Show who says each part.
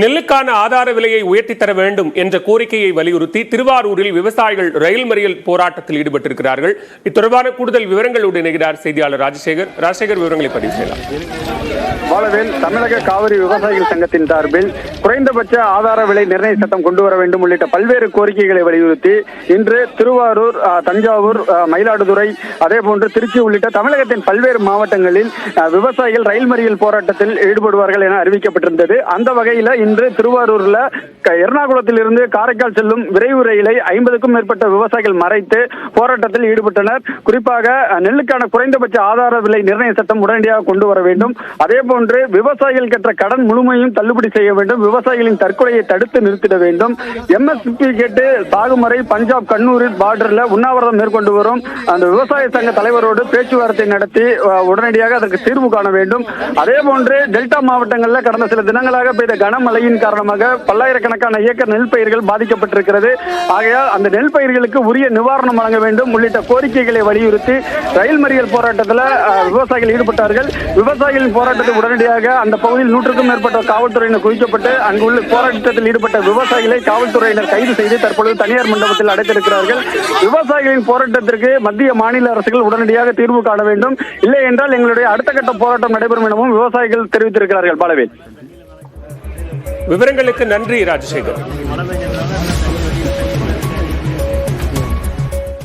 Speaker 1: நெல்லுக்கான ஆதார விலையை உயர்த்தி தர வேண்டும் என்ற கோரிக்கையை வலியுறுத்தி திருவாரூரில் விவசாயிகள் ரயில் மறியல் போராட்டத்தில் ஈடுபட்டிருக்கிறார்கள். இத்தொடர்பான கூடுதல் விவரங்களோடு இணைகிறார் செய்தியாளர் ராஜசேகர். ராஜசேகர் விவரங்களை பதிவு செய்யலாம்.
Speaker 2: பாலவேல் தமிழக காவிரி விவசாயிகள் சங்கத்தின் சார்பில் குறைந்தபட்ச ஆதார விலை நிர்ணய சட்டம் கொண்டு வர வேண்டும் உள்ளிட்ட பல்வேறு கோரிக்கைகளை வலியுறுத்தி இன்று திருவாரூர் தஞ்சாவூர் மயிலாடுதுறை அதே போன்று திருச்சி உள்ளிட்ட தமிழகத்தின் பல்வேறு மாவட்டங்களில் விவசாயிகள் ரயில் மறியல் போராட்டத்தில் ஈடுபடுவார்கள் என அறிவிக்கப்பட்டிருந்தது. அந்த வகையில் இன்று திருவாரூர்ல எர்ணாகுளத்தில் இருந்து காரைக்கால் செல்லும் விரைவு ரயிலை ஐம்பதுக்கும் மேற்பட்ட விவசாயிகள் மறைத்து போராட்டத்தில் ஈடுபட்டனர். குறிப்பாக நெல்லுக்கான குறைந்தபட்ச ஆதார விலை நிர்ணய சட்டம் உடனடியாக கொண்டு வர வேண்டும். அதே போன்று விவசாயிகள் கற்ற கடன் முழுமையும் தள்ளுபடி செய்ய வேண்டும். விவசாயிகளின் தற்கொலையை தடுத்து நிறுத்திட வேண்டும். எம்எஸ்பி கேட்டு சாகுமறை பஞ்சாப் கண்ணூரில் பார்டர்ல உண்ணாவிரதம் மேற்கொண்டு வரும். அந்த விவசாய சங்க தலைவரோடு பேச்சுவார்த்தை நடத்தி உடனடியாக அதற்கு தீர்வு காண வேண்டும். அதே போன்று டெல்டா மாவட்டங்களில் கடந்த சில தினங்களாக பெய்த கனமழையின் காரணமாக பல்லாயிரக்கணக்கான ஏக்கர் நெல் பயிர்கள் பாதிக்கப்பட்டிருக்கிறது. ஆகையால் அந்த நெல் பயிர்களுக்கு உரிய நிவாரணம் வழங்க வேண்டும். உள்ளிட்ட கோரிக்கைகளை வலியுறுத்தி ரயில் மறியல் போராட்டத்தில் விவசாயிகள் ஈடுபட்டார்கள். விவசாயிகளின் போராட்டத்தை உடனடியாக அந்த பகுதியில் நூற்றுக்கும் மேற்பட்ட காவல்துறையினர் குவிக்கப்பட்டு அங்குள்ள போராட்டத்தில் ஈடுபட்ட விவசாயிகளை காவல்துறையினர் கைது செய்து தற்பொழுது தனியார் மண்டபத்தில் அடைத்திருக்கிறார்கள். விவசாயிகளின் போராட்டத்திற்கு மத்திய மாநில அரசுகள் உடனடியாக தீர்வு காண வேண்டும். இல்லை என்றால் எங்களுடைய அடுத்த கட்ட போராட்டம் நடைபெறும் எனவும் விவசாயிகள் தெரிவித்திருக்கிறார்கள். பாலவேல்.
Speaker 1: விவரங்களுக்கு நன்றி ராஜசேகர்.